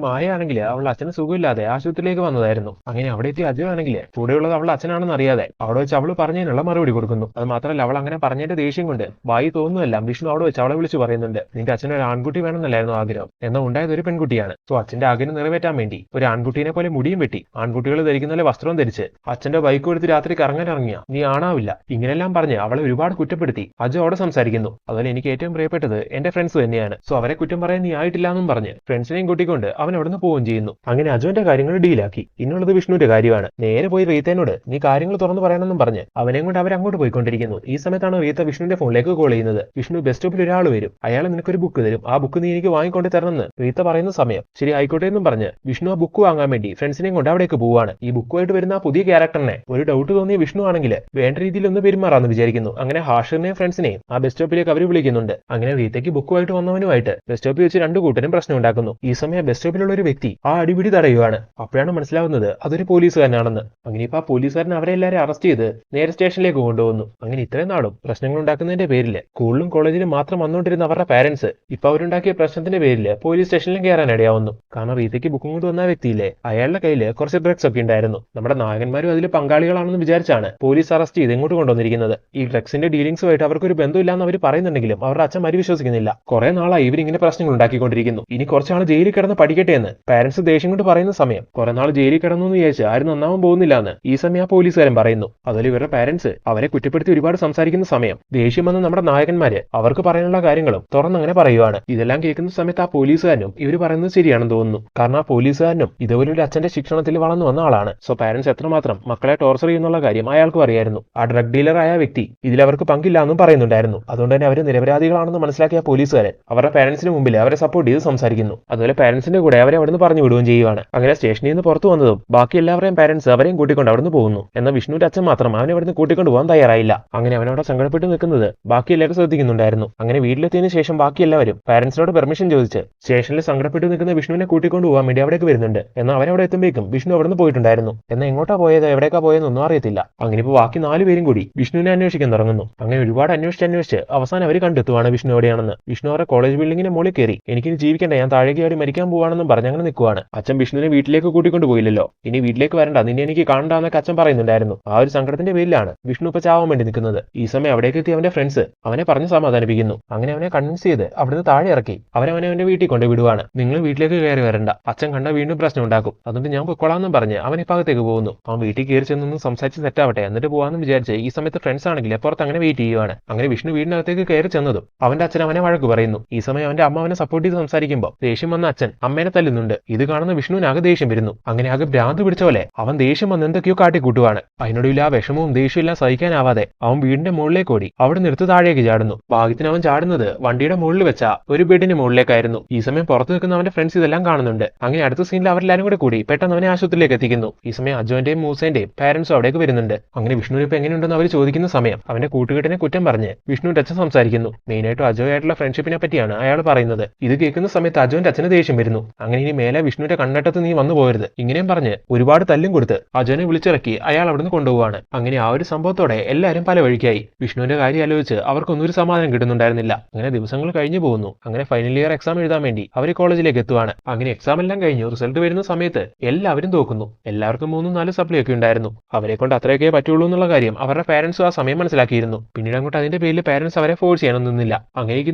മായയാണെങ്കിൽ അവളുടെ അച്ഛന് സുഖമില്ലാതെ ആശുപത്രിയിലേക്ക് വന്നതായിരുന്നു. അങ്ങനെ അവിടെ എത്തിയ അജോ ആണെങ്കിൽ കൂടെയുള്ളത് അവളുടെ അച്ഛനാണെന്ന് അറിയാതെ അവിടെ വെച്ച് അവൾ പറഞ്ഞതിനുള്ള മറുപടി കൊടുക്കുന്നു. അത് മാത്രമല്ല അവൾ അങ്ങനെ പറഞ്ഞതിന്റെ ദേഷ്യം കൊണ്ട് വായി തോന്നുന്നതെല്ലാം വിഷ്ണു അവിടെ വെച്ച് അവളെ വിളിച്ച് പറയുന്നുണ്ട്. നിന്റെ അച്ഛന് ഒരു ആൺകുട്ടി വേണമെന്നല്ലായിരുന്നു ആഗ്രഹം. എന്നാൽ ഉണ്ടായത് ഒരു പെൺകുട്ടിയാണ്. സോ അച്ഛന്റെ ആഗ്രഹം നിറവേറ്റാൻ വേണ്ടി ഒരു ആൺകുട്ടീനെ പോലെ മുടിയും വെട്ടി ആൺകുട്ടികൾ ധരിക്കുന്ന പോലെ വസ്ത്രവും ധരിച്ച് അച്ഛന്റെ ബൈക്ക് എടുത്ത് രാത്രി കറങ്ങാൻ ഇറങ്ങിയ. നീ ആണാവില്ല. ഇങ്ങനെല്ലാം പറഞ്ഞ് അവളെ ഒരുപാട് കുറ്റപ്പെടുത്തി. അജു അവിടെ സംസാരിക്കുന്നു. അതുപോലെ എനിക്ക് ഏറ്റവും പ്രിയപ്പെട്ടത് എന്റെ ഫ്രണ്ട്സ് തന്നെയാണ്. സോ അവരെ കുറ്റം പറയാൻ നീ ആയിട്ടില്ല എന്നും പറഞ്ഞ് ഫ്രണ്ട്സിനെയും കൂട്ടിക്കൊണ്ട് അവൻ അവിടുന്ന് പോവുകയും ചെയ്യുന്നു. അങ്ങനെ അജുവിന്റെ കാര്യങ്ങൾ ഡീലാക്കി ഇന്നുള്ളത് വിഷ്ണുവിന്റെ കാര്യമാണ്. നേരെ പോയി റീത്തേനോട് നീ കാര്യങ്ങൾ തുറന്നു പറയണമെന്നും പറഞ്ഞ് അവനെയും കൊണ്ട് അവർ അങ്ങോട്ട് പോയിക്കൊണ്ടിരിക്കുന്നു. ഈ സമയത്താണ് റീത്ത വിഷ്ണുവിന്റെ ഫോണിലേക്ക് കോൾ ചെയ്യുന്നത്. വിഷ്ണു ബസ് സ്റ്റോപ്പിൽ ഒരാൾ വരും. അയാൾ നിനക്കൊരു ബുക്ക് തരും. ആ ബുക്ക് നീ എനിക്ക് വാങ്ങിക്കൊണ്ട് തരണമെന്ന് റീത്ത പറയുന്ന സമയം. ശരി ആയിക്കോട്ടെ എന്നും പറഞ്ഞ് വിഷ്ണു ആ ബുക്ക് വാങ്ങാൻ വേണ്ടി ഫ്രണ്ട്സിനെയും കൊണ്ട് അവിടേക്ക് പോവാണ് ഈ ബുക്കുമായിട്ട് വരുന്ന ആ പുതിയ ക്യാരക്ടറിനെ ഒരു ഡൗട്ട് തോന്നിയ വിഷ്ണു ആണെങ്കിൽ വേണ്ട രീതിയിൽ ഒന്ന് പെരുമാറാന്ന് വിചാരിക്കുന്നു. അങ്ങനെ ഹാഷിറിനെയും ഫ്രണ്ട്സിനെയും ആ ബസ് സ്റ്റോപ്പിലേക്ക് അവർ വിളിക്കുന്നുണ്ട്. അങ്ങനെ റീത്തയ്ക്ക് ബുക്കുമായിട്ട് വന്നവനുമായിട്ട് ബസ് സ്റ്റോപ്പിൽ വെച്ച് രണ്ടു കൂട്ടരും പ്രശ്നം ഉണ്ടാക്കുന്നു. ഈ സമയം ബസ് സ്റ്റോപ്പിലുള്ള ഒരു വ്യക്തി ആ അടിപിടി തടയുകയാണ് അപ്പോഴാണ് മനസ്സിലാവുന്നത് അതൊരു പോലീസുകാരനാണെന്ന്. അങ്ങനെ ഇപ്പൊ ആ പോലീസുകാരൻ അവരെ അറസ്റ്റ് ചെയ്ത് നേരെ സ്റ്റേഷനിലേക്ക് കൊണ്ടുവന്നു. അങ്ങനെ ഇത്രയും നാളും പ്രശ്നങ്ങൾ ഉണ്ടാക്കുന്നതിന്റെ പേരിൽ സ്കൂളിലും കോളേജിലും മാത്രം വന്നുകൊണ്ടിരുന്ന അവരുടെ പാരന്റ്സ് ഇപ്പൊ അവരുണ്ടാക്കിയ പ്രശ്നത്തിന്റെ പേരിൽ പോലീസ് സ്റ്റേഷനിലും കയറാൻ ഇടയാവുന്നു. കാരണം വീത്തേക്ക് ബുക്കും കൊണ്ട് വന്ന വ്യക്തിയിലെ അയാളുടെ കയ്യിൽ കുറച്ച് ഡ്രഗ്സ് ഒക്കെ ഉണ്ടായിരുന്നു. നമ്മുടെ നായകന്മാരും അതിൽ പങ്കാളികളാണെന്ന് വിചാരിച്ചാണ് പോലീസ് അറസ്റ്റ് ചെയ്ത് ഇങ്ങോട്ട് കൊണ്ടുവന്നിരിക്കുന്നത്. ഈ ഡ്രഗ്സിന്റെ ഡീലിംഗ്സുമായിട്ട് അവർക്ക് ഒരു ബന്ധമില്ലാന്ന് അവർ പറയുന്നുണ്ടെങ്കിലും അവരുടെ അച്ഛൻ മരി വിശ്വസിക്കുന്നില്ല കുറെ നാളായി ഇവരിങ്ങനെ പ്രശ്നങ്ങൾ ഉണ്ടാക്കിക്കൊണ്ടിരിക്കുന്നു. ഇനി കുറച്ചാൾ ജയിലിൽ കിടന്ന് പഠിക്കട്ടെ എന്ന്. പാരന്റ്സ് ദേഷ്യം കൊണ്ട് പറയുന്ന സമയം. കുറെ നാൾ ജയിലിൽ കിടന്നു എന്ന് വിചാരിച്ച് ആരും നന്നാവാൻ പോകുന്നില്ല എന്ന് ഈ സമയം ആ പോലീസുകാരൻ പറയുന്നു. അതുപോലെ ഇവരുടെ പാരന്റ്സ് അവരെ കുറ്റപ്പെടുത്തി ഒരുപാട് സംസാരിക്കുന്ന സമയം. ദേഷ്യം വന്ന നമ്മുടെ നായകന്മാര് അവർക്ക് പറയാനുള്ള കാര്യങ്ങളും തുറന്നങ്ങനെ പറയുവാണ്. ഇതെല്ലാം കേൾക്കുന്ന സമയത്ത് ആ പോലീസുകാരനും ഇവർ പറയുന്നത് ശരിയാണെന്ന് തോന്നുന്നു. കാരണം ആ പോലീസുകാരനും ഇതുപോലെ ഒരു അച്ഛന്റെ ശിക്ഷണത്തിൽ വളർന്നു വന്ന ആളാണ്. സോ പാരന്റ്സ് എത്രമാത്രം മക്കളെ ടോർച്ചർ ചെയ്യുന്നുള്ള കാര്യം അയാൾക്കും അറിയായിരുന്നു. ആ ഡ്രഗ് ഡീലർ ആയ വ്യക്തി ഇതിൽ അവർക്ക് പങ്കില്ല എന്നും പറയുന്നുണ്ടായിരുന്നു. അതുകൊണ്ട് തന്നെ അവർ നിരപരാധികളാണെന്ന് മനസ്സിലാക്കിയ പോലീസുകാരൻ അവരുടെ പാരന്റ്സിന് മുമ്പിൽ അവരെ സപ്പോർട്ട് ചെയ്ത് സംസാരിക്കുന്നു. അതുപോലെ പാരന്റ്സിന്റെ കൂടെ അവരെ അവിടുന്ന് പറഞ്ഞു വിടുകയും ചെയ്യുവാണ്. അങ്ങനെ സ്റ്റേഷനിൽ നിന്ന് പുറത്തു വന്നതും ബാക്കി എല്ലാവരെയും പാരന്റ്സ് അവരെയും കൂട്ടിക്കൊണ്ട് അവിടുന്ന് പോകുന്നു. എന്നാൽ വിഷ്ണുവിന്റെ അച്ഛൻ മാത്രം അവനെ അവിടുന്ന് കൂട്ടിക്കൊണ്ട് പോകാൻ തയ്യാറായില്ല. അങ്ങനെ അവനവിടെ സങ്കടപ്പെട്ട് നിൽക്കുന്നത് ബാക്കി എല്ലാവരും ശ്രദ്ധിക്കുന്നുണ്ടായിരുന്നു. അങ്ങനെ വീട്ടിലെത്തിയതിനു ശേഷം ബാക്കി എല്ലാവരും പാരന്റ്സിനോട് പെർമിഷൻ ചോദിച്ച് സ്റ്റേഷനിൽ സങ്കടപ്പെട്ട് നിൽക്കുന്ന വിഷ്ണുവിനെ കൂട്ടിക്കൊണ്ട് പോകാൻ വേണ്ടി അവിടേക്ക് വരുന്നുണ്ട്. എന്നാൽ അവരവിടെ എത്തുമ്പോഴേക്കും വിഷ്ണു അവിടുന്ന് പോയിട്ടുണ്ടായിരുന്നു. എന്നാൽ എങ്ങോട്ടാ പോയത്? എവിടേക്കാ പോയതെന്നൊന്നും അറിയത്തില്ല. അങ്ങനെ ഇപ്പോൾ ബാക്കി നാല് പേരും കൂടി വിഷ്ണുവിനെ അന്വേഷിക്കാൻ തുടങ്ങുന്നു. അങ്ങനെ ഒരുപാട് അന്വേഷിച്ച് അന്വേഷിച്ച് അവസാനം അവർ കണ്ടെത്തുവാണ് വിഷ്ണു എവിടെയാണെന്ന്. വിഷ്ണു അവരുടെ കോളേജ് ബിൽഡിങ്ങിന് മുകളിൽ കയറി. എനിക്ക് ജീവിക്കണ്ട ഞാൻ താഴേക്ക് ആടി മരിക്കാൻ പോവാണെന്നും പറഞ്ഞ് അങ്ങനെ നിൽക്കുവാണ് അച്ഛൻ വിഷ്ണുവിനെ വീട്ടിലേക്ക് കൂട്ടിക്കൊണ്ട് പോയില്ലല്ലോ. ഇനി വീട്ടിലേക്ക് വരണ്ട നിന്നെ എനിക്ക് കാണണ്ടെന്നൊക്കെ അച്ഛൻ പറയുന്നുണ്ടായിരുന്നു. ആ ഒരു സങ്കടത്തിന്റെ പേരിലാണ് വിഷ്ണു ഇപ്പൊ ചാവാൻ വേണ്ടി നിൽക്കുന്നത്. ഈ സമയം അവിടേക്ക് എത്തി അവന്റെ ഫ്രണ്ട്സ് അവനെ പറഞ്ഞ് സമാധാനിപ്പിക്കുന്നു. അങ്ങനെ അവനെ കൺവിൻസ് ചെയ്ത് അവിടുന്ന് താഴെ ഇറക്കി. അവനവനെ അവന്റെ വീട്ടിൽ കൊണ്ട് വിടുവാണ്. നിങ്ങൾ വീട്ടിലേക്ക് കയറി വരണ്ട. അച്ഛൻ കണ്ട വീണ്ടും പ്രശ്നം ഉണ്ടാക്കും. അതുകൊണ്ട് ഞാൻ പൊക്കോളാന്നും പറഞ്ഞ് അവൻ ഇപ്പകത്തേക്ക് പോകുന്നു. അവൻ വീട്ടിൽ കയറി ചെന്നൊന്ന് സംസാരിച്ച് സെറ്റാവട്ടെ എന്നിട്ട് പോകാമെന്ന് വിചാരിച്ച് ഈ സമയത്ത് ഫ്രണ്ട്സ് ആണെങ്കിൽ പുറത്ത് അങ്ങനെ ചെയ്യുവാണ് അങ്ങനെ വിഷ്ണു വീടിനകത്തേക്ക് കയറി ചെന്നതും അവന്റെ അച്ഛൻ അവനെ വഴക്ക് പറയുന്നു. ഈ സമയം അവന്റെ അമ്മ അവനെ സപ്പോർട്ട് ചെയ്ത് സംസാരിക്കുമ്പോൾ ദേഷ്യം വന്ന അച്ഛൻ അമ്മേനെ തല്ലുന്നുണ്ട്. ഇത് കാണുന്ന വിഷ്ണുവിന് ആകെ ദേഷ്യം വരുന്നു. അങ്ങനെ ആകെ ഭ്രാന്ത് പിടിച്ച പോലെ അവൻ ദേഷ്യം വന്ന് എന്തൊക്കെയോ കാട്ടിക്കൂട്ടുവാണ്. അതിനൊടുവിൽ ആ വിഷമവും ദേഷ്യവും എല്ലാം സഹിക്കാനാവാതെ അവൻ വീടിന്റെ മുകളിലേക്ക് ഓടി. അവിടെ നിർത്ത് താഴേക്ക് ചാടുന്നു. ഭാഗ്യത്തിന് അവൻ ചാടുന്നത് വണ്ടിയുടെ മുകളിൽ വെച്ച ഒരു ബെഡിന്റെ മുകളിലേക്കായിരുന്നു. ഈ സമയം പുറത്തു നിൽക്കുന്ന അവന്റെ ഫ്രണ്ട്സ് ഇതെല്ലാം കാണുന്നുണ്ട്. അങ്ങനെ അടുത്ത സീനിൽ അവരെല്ലാരും കൂടെ കൂടി പെട്ടെന്ന് അവനെ ആശുപത്രിയിലേക്ക് എത്തിക്കുന്നു. ഈ സമയം അജോന്റെയും മൂസേന്റെയും പാരന്റ്സും അവിടേക്ക് വരുന്നുണ്ട്. അങ്ങനെ വിഷ്ണുവിനെ എങ്ങനെയുണ്ടെന്ന് അവർ ചോദിക്കുന്ന സമയം അവന്റെ കൂട്ടുകെട്ടിനെ കുറ്റം പറഞ്ഞ്. വിഷ്ണുവിന്റെ അച്ഛൻ സംസാരിക്കുന്നു. മെയിനായിട്ടും അജോയായിട്ടുള്ള ഫ്രണ്ട്ഷിപ്പിനെ പറ്റിയാണ് അയാൾ പറയുന്നത്. ഇത് കേൾക്കുന്ന സമയത്ത് അജോന്റെ അച്ഛന് ദേഷ്യം വരുന്നു. അങ്ങനെ ഇനി മേലെ വിഷ്ണുവിന്റെ കണ്ണട്ടത്ത് നീ വന്നു പോകരുത്. ഇങ്ങനെയും പറഞ്ഞ് ഒരുപാട് തല്ലും കൊടുത്ത് അജോനെ വിളിച്ചിറക്കി അയാൾ അവിടുന്ന് കൊണ്ടുപോവാണ്. അങ്ങനെ ആ ഒരു സംഭവത്തോടെ എല്ലാവരും പല വഴിക്കായി. വിഷ്ണുവിന്റെ കാര്യം ആലോചിച്ച് അവർക്കൊന്നും ഒരു സമാധാനം കിട്ടുന്നുണ്ടായിരുന്നില്ല. അങ്ങനെ ദിവസങ്ങൾ കഴിഞ്ഞു പോകുന്നു. അങ്ങനെ ഫൈനൽ ഇയർ എക്സാം എഴുതാൻ വേണ്ടി അവർ കോളേജിലേക്ക് എത്തുവാണ്. അങ്ങനെ എക്സാം എല്ലാം കഴിഞ്ഞു. റിസൾട്ട് വരുന്ന സമയത്ത് എല്ലാവരും തോക്കുന്നു. എല്ലാവർക്കും മൂന്നും നാല് സപ്ലൈ ഒക്കെ ഉണ്ടായിരുന്നു. അവരെ കൊണ്ട് അത്രയൊക്കെ പറ്റുള്ളൂ എന്നുള്ള കാര്യം അവരുടെ പാരന്റ്സ് ആ സമയം മനസ്സിലാക്കിയിരുന്നു. പിന്നീട് അങ്ങോട്ട് അതിന്റെ പേരിൽ പാരന്റ്സ് അവരെ ഫോഴ്സ് ചെയ്യാനൊന്നും നിന്നില്ല.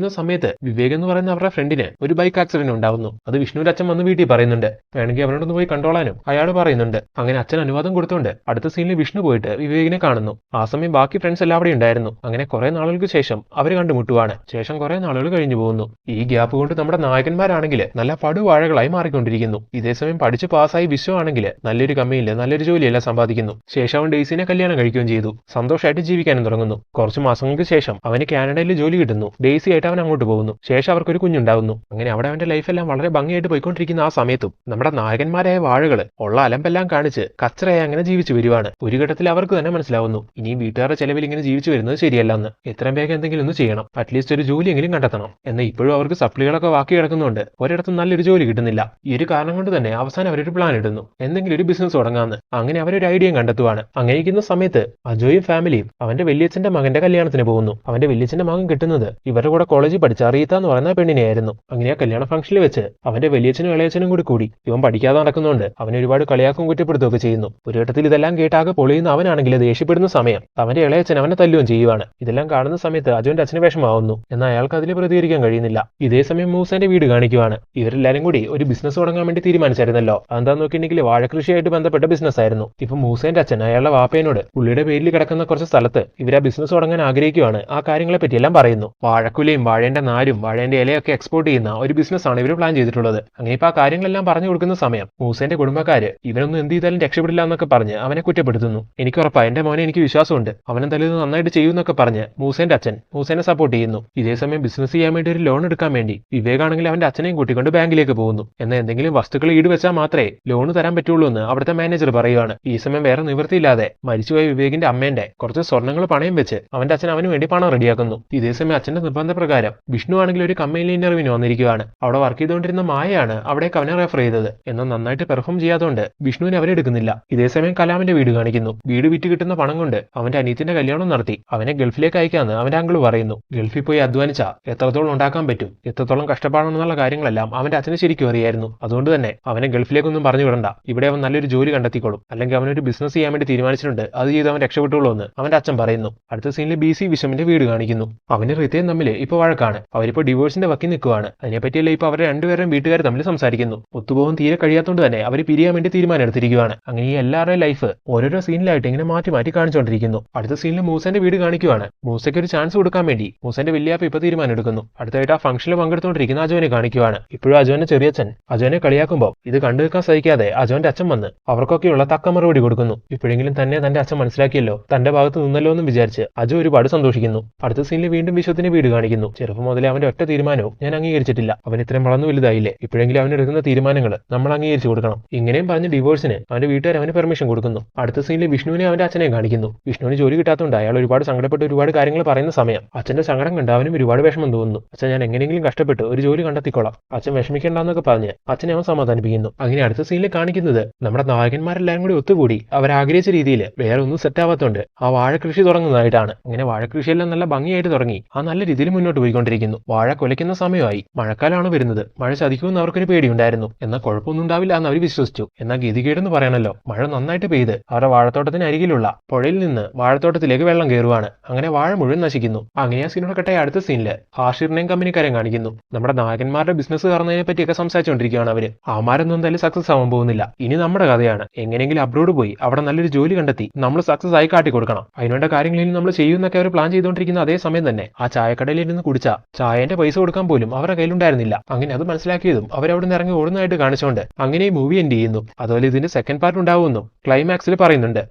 സമയത്ത് വിവേക് എന്ന് പറയുന്ന അവരുടെ ഫ്രണ്ടിന് ഒരു ബൈക്ക് ആക്സിഡന്റ് ഉണ്ടാവുന്നു. അത് വിഷ്ണുവിന്റെ അച്ഛൻ വന്ന് വീട്ടിൽ പറയുന്നുണ്ട്. വേണമെങ്കിൽ അവനോടൊന്ന് പോയി കണ്ടോളാനും അയാൾ പറയുന്നുണ്ട്. അങ്ങനെ അച്ഛൻ അനുവാദം കൊടുത്തുകൊണ്ട് അടുത്ത സീനിൽ വിഷ്ണു പോയിട്ട് വിവേകിനെ കാണുന്നു. ആ സമയം ബാക്കി ഫ്രണ്ട്സ് എല്ലാം അവിടെ ഉണ്ടായിരുന്നു. അങ്ങനെ കുറെ നാളുകൾക്ക് ശേഷം അവർ കണ്ടുമുട്ടുവാണ്. ശേഷം കുറെ നാളുകൾ കഴിഞ്ഞു പോകുന്നു. ഈ ഗ്യാപ്പ് കൊണ്ട് നമ്മുടെ നായകന്മാരാണെങ്കിൽ നല്ല പടുവാഴകളായി മാറിക്കൊണ്ടിരിക്കുന്നു. ഇതേസമയം പഠിച്ച് പാസ്സായി വിശ്വമാണെങ്കിൽ നല്ലൊരു കമ്പനിയിൽ നല്ലൊരു ജോലിയെല്ലാം സമ്പാദിക്കുന്നു. ശേഷം അവൻ കല്യാണം കഴിക്കുകയും ചെയ്തു. സന്തോഷമായിട്ട് ജീവിക്കാനും തുടങ്ങുന്നു. കുറച്ച് മാസങ്ങൾക്ക് ശേഷം അവന് കാനഡയിൽ ജോലി കിട്ടുന്നു. ഡേസി ആയിട്ട് അവൻ അങ്ങോട്ട് പോകുന്നു. ശേഷം അവർക്കൊരു കുഞ്ഞുണ്ടാവുന്നു. അങ്ങനെ അവിടെ അവന്റെ ലൈഫെല്ലാം വളരെ ഭംഗിയായിട്ട് പോയിക്കൊണ്ടിരിക്കുന്ന ആ സമയത്തും നമ്മുടെ നായകന്മാരായ വാഴകൾ ഉള്ള അലമ്പെല്ലാം കാണിച്ച് കച്ചറയായി അങ്ങനെ ജീവിച്ചു വരുവാണ്. ഒരു ഘട്ടത്തിൽ അവർക്ക് തന്നെ മനസ്സിലാവുന്നു. ഇനി വീട്ടുകാരുടെ ചെലവിൽ ഇങ്ങനെ ജീവിച്ചു വരുന്നത് ശരിയല്ലെന്ന് എത്രയും വേഗം എന്തെങ്കിലും ഒന്ന് ചെയ്യണം. അറ്റ്ലീസ്റ്റ് ഒരു ജോലിയെങ്കിലും കണ്ടെത്തണം. എന്നാൽ ഇപ്പോഴും അവർക്ക് സപ്ലികളൊക്കെ വാക്കി കിടക്കുന്നുണ്ട്. ഒരിടത്തും നല്ലൊരു ജോലി കിട്ടുന്നില്ല. ഈ ഒരു കാരണം കൊണ്ട് തന്നെ അവസാനം അവരൊരു പ്ലാൻ ഇടുന്നു. എന്തെങ്കിലും ഒരു ബിസിനസ് തുടങ്ങാന്ന്. അങ്ങനെ അവരൊരു ഐഡിയയും കണ്ടെത്തുവാണ്. അങ്ങനെ സമയത്ത് അജോയും ഫാമിലിയും അവന്റെ വലിയച്ഛന്റെ മകനെ മകന്റെ കല്യാണത്തിന് പോകുന്നു. അവന്റെ വലിയച്ഛന്റെ മകൻ കിട്ടുന്നത്. ഇവരുടെ കൂടെ കോളേജിൽ പഠിച്ച അറിയത്ത എന്ന് പറയുന്ന പെണ്ണിനെയായിരുന്നു. അങ്ങനെ ആ കല്യാണ ഫംഗ്ഷനിൽ വെച്ച്. അവന്റെ വലിയച്ഛനും ഇളയച്ഛനും കൂടി കൂടി. ഇവൻ പഠിക്കാതെ നടക്കുന്നുണ്ട്. അവനെ ഒരുപാട് കളിയാക്കും കുറ്റപ്പെടുത്തുകയൊക്കെ ചെയ്യുന്നു. ഒരു ഘട്ടത്തിൽ ഇതെല്ലാം കേട്ടാകെ പൊളിയുന്ന അവനാണെങ്കിൽ ദേഷ്യപ്പെടുന്ന സമയം. അവന്റെ ഇളയച്ഛൻ അവനെ തല്ലുകയും ചെയ്യുവാണ്. ഇതെല്ലാം കാണുന്ന സമയത്ത് അജുവിന്റെ അച്ഛന് വിഷമാവുന്നു എന്നാൽ അയാൾക്ക് അതിൽ പ്രതികരിക്കാൻ കഴിയുന്നില്ല. ഇതേ സമയം മൂസന്റെ വീട് കാണിക്കുവാണ്. ഇവരെല്ലാരും കൂടി ഒരു ബിസിനസ് തുടങ്ങാൻ വേണ്ടി തീരുമാനിച്ചായിരുന്നല്ലോ. അതെന്താന്ന് നോക്കിയിട്ടുണ്ടെങ്കിൽ വാഴകൃഷിയായിട്ട് ബന്ധപ്പെട്ട ബിസിനസ് ആയിരുന്നു. ഇപ്പൊ മൂസന്റെ അച്ഛൻ അയാളുടെ വാപ്പേനോട് പുള്ളിയുടെ പേരിൽ കിടക്കുന്ന കുറച്ച് സ്ഥലത്ത് ഇവരാ ബിസിനസ് തുടങ്ങാൻ ആഗ്രഹിക്കുകയാണ്. ആ കാര്യങ്ങളെ പറ്റിയെല്ലാം പറയുന്നു. വാഴക്കുലയും വാഴേന്റെ നാരും വാഴേന്റെ ഇലയൊക്കെ എക്സ്പോർട്ട് ചെയ്യുന്ന ഒരു ബിസിനസ് ആണ് ഇവർ പ്ലാൻ ചെയ്തിട്ടുള്ളത്. അങ്ങനെ ഇപ്പൊ ആ കാര്യങ്ങളെല്ലാം പറഞ്ഞു കൊടുക്കുന്ന സമയം. മൂസേന്റെ കുടുംബക്കാര് ഇവനൊന്നും എന്ത് ചെയ്താലും രക്ഷപ്പെടില്ല എന്നൊക്കെ പറഞ്ഞ് അവനെ കുറ്റപ്പെടുത്തുന്നു. എനിക്ക് ഉറപ്പാ എന്റെ മോനെ എനിക്ക് വിശ്വാസമുണ്ട്. അവനെ ഇത് നന്നായിട്ട് ചെയ്യുമെന്നൊക്കെ പറഞ്ഞ് മൂസേന്റെ അച്ഛൻ മൂസേനെ സപ്പോർട്ട് ചെയ്യുന്നു. ഇതേ സമയം ബിസിനസ് ചെയ്യാൻ വേണ്ടി ഒരു ലോൺ എടുക്കാൻ വേണ്ടി വിവേകാണെങ്കിൽ അവന്റെ അച്ഛനെയും കൂട്ടിക്കൊണ്ട് ബാങ്കിലേക്ക് പോകുന്നു. എന്നാൽ എന്തെങ്കിലും വസ്തുക്കൾ ഈട് വെച്ചാൽ മാത്രമേ ലോൺ തരാൻ പറ്റുള്ളൂ എന്ന് അവിടുത്തെ മാനേജർ പറയുകയാണ് ഈ സമയം വേറെ നിവൃത്തിയില്ലാതെ മരിച്ചുപോയ വിവേകിന്റെ അമ്മേന്റെ കുറച്ച് സ്വർണങ്ങൾ പണയം വെച്ച് അവന്റെ അച്ഛൻ അവന് വേണ്ടി പണം റെഡിയാക്കുന്നു. ഇതേ സമയം അച്ഛന്റെ നിർബന്ധപ്രകാരം വിഷ്ണു ആണെങ്കിൽ ഒരു കമ്പനിയിൽ ഇന്റർവ്യൂവിന് വന്നിരിക്കുകയാണ് അവിടെ വർക്ക് ചെയ്തുകൊണ്ടിരുന്ന മായയാണ് അവിടേക്ക് അവനെ റെഫർ ചെയ്തത്. എന്നാൽ നന്നായിട്ട് പെർഫോം ചെയ്യാത്തതുകൊണ്ട് വിഷ്ണുവിനെ ഇതേ സമയം കലാമിന്റെ വീട് കാണിക്കുന്നു. വീട് വിറ്റ് കിട്ടുന്ന പണം കൊണ്ട് അവന്റെ അനിയത്തിന്റെ കല്യാണം നടത്തി. അവനെ ഗൾഫിലേക്ക് അയക്കാന്ന് അവന്റെ അങ്കിൾ പറയുന്നു. ഗൾഫിൽ പോയി അധ്വാനിച്ച എത്രത്തോളം ഉണ്ടാക്കാൻ പറ്റും? എത്രത്തോളം കഷ്ടപ്പാടാണെന്നുള്ള കാര്യങ്ങളെല്ലാം അവന്റെ അച്ഛന് ശരിക്കും അറിയായിരുന്നു. അതുകൊണ്ട് തന്നെ അവനെ ഗൾഫിലേക്കൊന്നും പറഞ്ഞു വിടണ്ട. ഇവിടെ അവൻ നല്ലൊരു ജോലി കണ്ടെത്തിക്കോളും. അല്ലെങ്കിൽ അവനൊരു ബിസിനസ് ചെയ്യാൻ വേണ്ടി തീരുമാനിച്ചിട്ടുണ്ട്. അത് ചെയ്ത് അവൻ രക്ഷപ്പെട്ടുള്ളൂ എന്ന് അവന്റെ അച്ഛൻ പറയുന്നു. അടുത്ത സീനിൽ ബി സി വിഷമിന്റെ വീട് കാണിക്കുന്നു. അവന് റിതയും തമ്മിൽ ഇപ്പൊ വഴക്കാണ്. അവരിപ്പോ ഡിവോഴ്സിന്റെ വക്കി നിൽക്കുവാണ്. അതിനെപ്പറ്റിയല്ല ഇപ്പൊ അവരെ രണ്ടുപേരും വീട്ടുകാർ തമ്മിൽ സംസാരിക്കുന്നു. ഒത്തുപോകാൻ തീരെ കഴിയാത്തതുകൊണ്ട് തന്നെ അവർ പിരിയാൻ വേണ്ടി തീരുമാനം എടുത്തിരിക്കുകയാണ് അങ്ങനെ ഈ എല്ലാവരുടെയും ലൈഫ് ഓരോരോ സീനിലായിട്ട് ഇങ്ങനെ മാറ്റി മാറ്റി കാണിച്ചുകൊണ്ടിരിക്കുന്നു. അടുത്ത സീനിൽ മൂസന്റെ വീട് കാണിക്കുവാണ്. മൂസയ്ക്ക് ഒരു ചാൻസ് കൊടുക്കാൻ വേണ്ടി മൂസന്റെ വലിയാപ്പ ഇപ്പൊ തീരുമാനം എടുക്കുന്നു. അടുത്തായിട്ട് ആ ഫംഗ്ഷനിൽ പങ്കെടുത്തുകൊണ്ടിരിക്കുന്ന അജോനെ കാണിക്കുവാണ്. ഇപ്പോഴും അജോന്റെ ചെറിയച്ഛൻ. അജോനെ കളിയാക്കുമ്പോൾ ഇത് കണ്ടു നിൽക്കാൻ സഹിക്കാതെ അജോന്റെ അച്ഛൻ വന്ന് അവർക്കൊക്കെയുള്ള തക്ക മറുപടി കൊടുക്കുന്നു. ഇപ്പോഴെങ്കിലും തന്നെ തന്റെ അച്ഛൻ മനസ്സിലാക്കിയല്ലോ. തന്റെ ഭാഗത്ത് നിന്നല്ലോ എന്ന് വിചാരിച്ച് അജു ഒരുപാട് സന്തോഷിക്കുന്നു. അടുത്ത സീനിൽ വീണ്ടും വിശ്വത്തിന്റെ വീട് കാണിക്കുന്നു. ചെറുപ്പം മുതലേ അവന്റെ ഒറ്റ തീരുമാനവും ഞാൻ അംഗീകരിച്ചിട്ടില്ല. അവൻ ഇത്രയും വളർന്നു വലുതായില്ലേ? ഇപ്പോഴെങ്കിലും അവൻ എടുക്കുന്ന തീരുമാനങ്ങൾ നമ്മൾ അംഗീകരിച്ചു കൊടുക്കണം. ഇങ്ങനെയും പറഞ്ഞ് ഡിവോഴ്സിന് അവന്റെ വീട്ടുകാർ അവന് പെർമിഷൻ കൊടുക്കുന്നു. അടുത്ത സീനിൽ വിഷ്ണുവിനെ അവന്റെ അച്ഛനെ കാണിക്കുന്നു. വിഷ്ണുവിന് ജോലി കിട്ടാത്തതുകൊണ്ട് അയാൾ ഒരുപാട് സങ്കടപ്പെട്ട് ഒരുപാട് കാര്യങ്ങൾ പറയുന്ന സമയം. അച്ഛന്റെ സങ്കടം കണ്ട് അവനും ഒരുപാട് വിഷമം തോന്നുന്നു. അച്ഛൻ ഞാൻ എങ്ങനെയെങ്കിലും കഷ്ടപ്പെട്ട് ഒരു ജോലി കണ്ടെത്തിക്കോളാം. അച്ഛൻ വിഷമിക്കേണ്ടെന്നൊക്കെ പറഞ്ഞ് അച്ഛനെ അവൻ സമാധാനിപ്പിക്കുന്നു. അങ്ങനെ അടുത്ത സീനിൽ കാണിക്കുന്നത് നമ്മുടെ നായകന്മാരെല്ലാം കൂടി ഒത്തുകൂടി അവർ ആഗ്രഹിച്ച രീതിയിൽ വേറെ ഒന്നും സെറ്റ് ആവാത്തോണ്ട് ആ വാഴ കൃഷി തുടങ്ങുന്നതായിട്ടാണ്. അങ്ങനെ വാഴ കൃഷിയെല്ലാം നല്ല ഭംഗിയായിട്ട് തുടങ്ങി. ആ നല്ല രീതിയിൽ മുന്നോട്ട് പോയിക്കൊണ്ടിരിക്കുന്നു. വാഴ കൊലയ്ക്കുന്ന സമയമായി. മഴക്കാലമാണ് വരുന്നത്. മഴ ചതിക്കുമെന്ന് അവർക്കൊരു പേടിയുണ്ടായിരുന്നു. എന്നാൽ കുഴപ്പമൊന്നും ഉണ്ടാവില്ല എന്ന് അവർ വിശ്വസിച്ചു. എന്നാൽ ഗതികേടെന്ന് പറയണല്ലോ. മഴ നന്നായിട്ട് പെയ്ത് അവരുടെ വാഴത്തോട്ടത്തിന് അരികിലുള്ള പുഴയിൽ നിന്ന് വാഴത്തോട്ടത്തിലേക്ക് വെള്ളം കയറുവാണ്. അങ്ങനെ വാഴ മുഴുവൻ നശിക്കുന്നു. അങ്ങനെ ആ സീനോട് കെട്ടായ അടുത്ത സീനിൽ ഹാഷിറിനെയും കമ്പനിക്കാരെയും കാണിക്കുന്നു. നമ്മുടെ നായകന്മാരുടെ ബിസിനസ് കറന്നതിനെ പറ്റിയൊക്കെ സംസാരിച്ചുകൊണ്ടിരിക്കുകയാണ് അവർ. ആമാരൊന്നും എന്തായാലും സക്സസ് ആവാൻ പോകുന്നില്ല. ഇനി നമ്മുടെ കഥയാണ്. എങ്ങനെയെങ്കിലും അബ്രോഡ് പോയി അവിടെ നല്ലൊരു ജോലി കണ്ടെത്തി. നമ്മൾ സക്സസ് ആയി കാട്ടി കൊടുക്കണം അതിനുവേണ്ട കാര്യങ്ങളിൽ നമ്മൾ ചെയ്യുന്നൊക്കെ അവർ പ്ലാൻ ചെയ്തുകൊണ്ടിരിക്കുന്ന അതേ സമയം തന്നെ ആ ചായക്കടയിൽ ഇരുന്ന് കുടിച്ച. ചായന്റെ പൈസ കൊടുക്കാൻ പോലും അവരുടെ കയ്യിലുണ്ടായിരുന്നില്ല. അങ്ങനെ അത് മനസ്സിലാക്കിയതും അവരവിടെ നിന്ന് ഇറങ്ങി ഓടുന്നതായിട്ട് കാണിച്ചുകൊണ്ട് അങ്ങനെ ഈ മൂവി എൻഡ് ചെയ്യുന്നു. അതുപോലെ ഇതിന്റെ സെക്കൻഡ് പാർട്ട് ഉണ്ടാവുമെന്നും ക്ലൈമാക്സിൽ പറയുന്നുണ്ട്.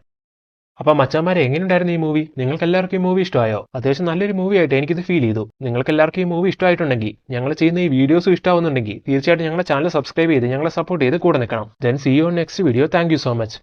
അപ്പൊ മച്ചാന്മാരെ എങ്ങനെയുണ്ടായിരുന്നു ഈ മൂവി നിങ്ങൾക്ക് എല്ലാവർക്കും ഈ മൂവി ഇഷ്ടമായോ? അത്യാവശ്യം നല്ലൊരു മൂവി ആയിട്ട് എനിക്കിത് ഫീൽ ചെയ്തു. നിങ്ങൾക്ക് എല്ലാവർക്കും ഈ മൂവി ഇഷ്ടമായിട്ടുണ്ടെങ്കിൽ ഞങ്ങൾ ചെയ്യുന്ന ഈ വീഡിയോസ് ഇഷ്ടമാവുന്നുണ്ടെങ്കിൽ തീർച്ചയായിട്ടും ഞങ്ങളുടെ ചാനൽ സബ്സ്ക്രൈബ് ചെയ്ത് ഞങ്ങളെ സപ്പോർട്ട് ചെയ്ത് കൂടെ നിൽക്കണം. Then see you next video thank so much